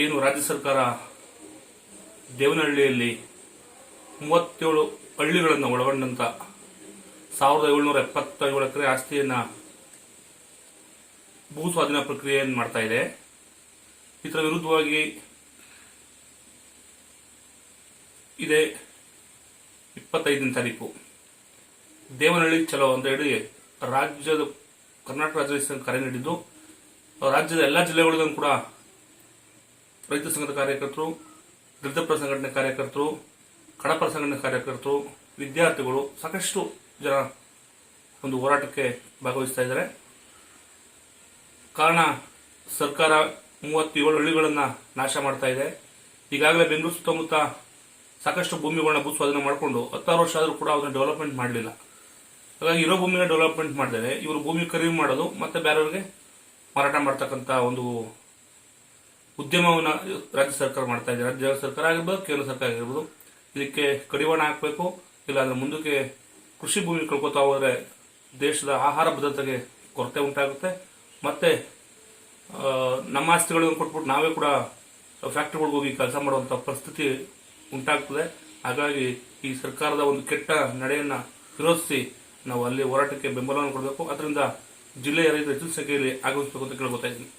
ಏನು ರಾಜ್ಯ ಸರ್ಕಾರ ದೇವನಹಳ್ಳಿಯಲ್ಲಿ ಮೂವತ್ತೇಳು ಹಳ್ಳಿಗಳನ್ನು ಒಳಗೊಂಡಂತ ಸಾವಿರದ ಏಳ್ನೂರ ಎಪ್ಪತ್ತೇಳು ಎಕರೆ ಆಸ್ತಿಯನ್ನ ಭೂ ಸ್ವಾಧೀನ ಪ್ರಕ್ರಿಯೆಯನ್ನು ಮಾಡ್ತಾ ಇದೆ. ಇದರ ವಿರುದ್ಧವಾಗಿ ಇದೆ ಇಪ್ಪತ್ತೈದನೇ ತಾರೀಕು. ದೇವನಹಳ್ಳಿ ಚಲೋ ಅಂತ ಹೇಳಿ ರಾಜ್ಯದ, ಕರ್ನಾಟಕ ರಾಜ್ಯ ಕರೆ ನೀಡಿದ್ದು. ರಾಜ್ಯದ ಎಲ್ಲ ಜಿಲ್ಲೆಗಳಿಗೂ ಕೂಡ ರೈತ ಸಂಘದ ಕಾರ್ಯಕರ್ತರು ದಲಿತಪರ ಸಂಘಟನೆ ಕಾರ್ಯಕರ್ತರು, ಕಡಪರ ಸಂಘಟನೆ ಕಾರ್ಯಕರ್ತರು, ವಿದ್ಯಾರ್ಥಿಗಳು ಸಾಕಷ್ಟು ಜನ ಒಂದು ಹೋರಾಟಕ್ಕೆ ಭಾಗವಹಿಸ್ತಾ ಇದ್ದಾರೆ. ಕಾರಣ ಸರ್ಕಾರ ಮೂವತ್ತೇಳು ಹಳ್ಳಿಗಳನ್ನು ನಾಶ ಮಾಡ್ತಾ ಇದೆ. ಈಗಾಗಲೇ ಬೆಂಗಳೂರು ಸುತ್ತಮುತ್ತ ಸಾಕಷ್ಟು ಭೂಮಿಗಳನ್ನ ಭೂ ಸ್ವಾಧೀನ ಮಾಡಿಕೊಂಡು ಹತ್ತಾರು ವರ್ಷ ಆದರೂ ಕೂಡ ಅದನ್ನ ಡೆವಲಪ್ಮೆಂಟ್ ಮಾಡಲಿಲ್ಲ. ಹಾಗಾಗಿ ಇರೋ ಭೂಮಿನ ಡೆವಲಪ್ಮೆಂಟ್ ಮಾಡಿದ್ದಾರೆ ಇವರು ಭೂಮಿ ಖರೀದಿ ಮಾಡೋದು ಮತ್ತೆ ಬೇರೆಯವ್ರಿಗೆ ಮಾರಾಟ ಮಾಡ್ತಕ್ಕಂಥ ಒಂದು ಉದ್ಯಮವನ್ನ ರಾಜ್ಯ ಸರ್ಕಾರ ಮಾಡ್ತಾ ಇದೆ. ರಾಜ್ಯ ಸರ್ಕಾರ ಆಗಿರ್ಬೋದು, ಕೇಂದ್ರ ಸರ್ಕಾರ ಆಗಿರ್ಬೋದು, ಇದಕ್ಕೆ ಕಡಿವಾಣ ಹಾಕಬೇಕು ಇಲ್ಲಾಂದ್ರೆ ಮುಂದಕ್ಕೆ ಕೃಷಿ ಭೂಮಿ ಕಳ್ಕೊತಾ ಹೋದರೆ ದೇಶದ ಆಹಾರ ಭದ್ರತೆಗೆ ಕೊರತೆ ಉಂಟಾಗುತ್ತೆ. ಮತ್ತೆ ನಮ್ಮ ಆಸ್ತಿಗಳನ್ನು ಕೊಟ್ಬಿಟ್ಟು ನಾವೇ ಕೂಡ ಫ್ಯಾಕ್ಟ್ರಿಗಳಿಗೆ ಹೋಗಿ ಕೆಲಸ ಮಾಡುವಂಥ ಪರಿಸ್ಥಿತಿ ಉಂಟಾಗ್ತದೆ. ಹಾಗಾಗಿ ಈ ಸರ್ಕಾರದ ಒಂದು ಕೆಟ್ಟ ನಡೆಯನ್ನು ವಿರೋಧಿಸಿ ನಾವು ಅಲ್ಲಿ ಹೋರಾಟಕ್ಕೆ ಬೆಂಬಲವನ್ನು ಕೊಡಬೇಕು. ಅದರಿಂದ ಜಿಲ್ಲೆಯ ರೈತರು ಹೆಚ್ಚಿನ ಸಂಖ್ಯೆಯಲ್ಲಿ ಆಗಮಿಸಬೇಕು ಅಂತ ಕೇಳ್ಕೊತಾ ಇದ್ದೀನಿ.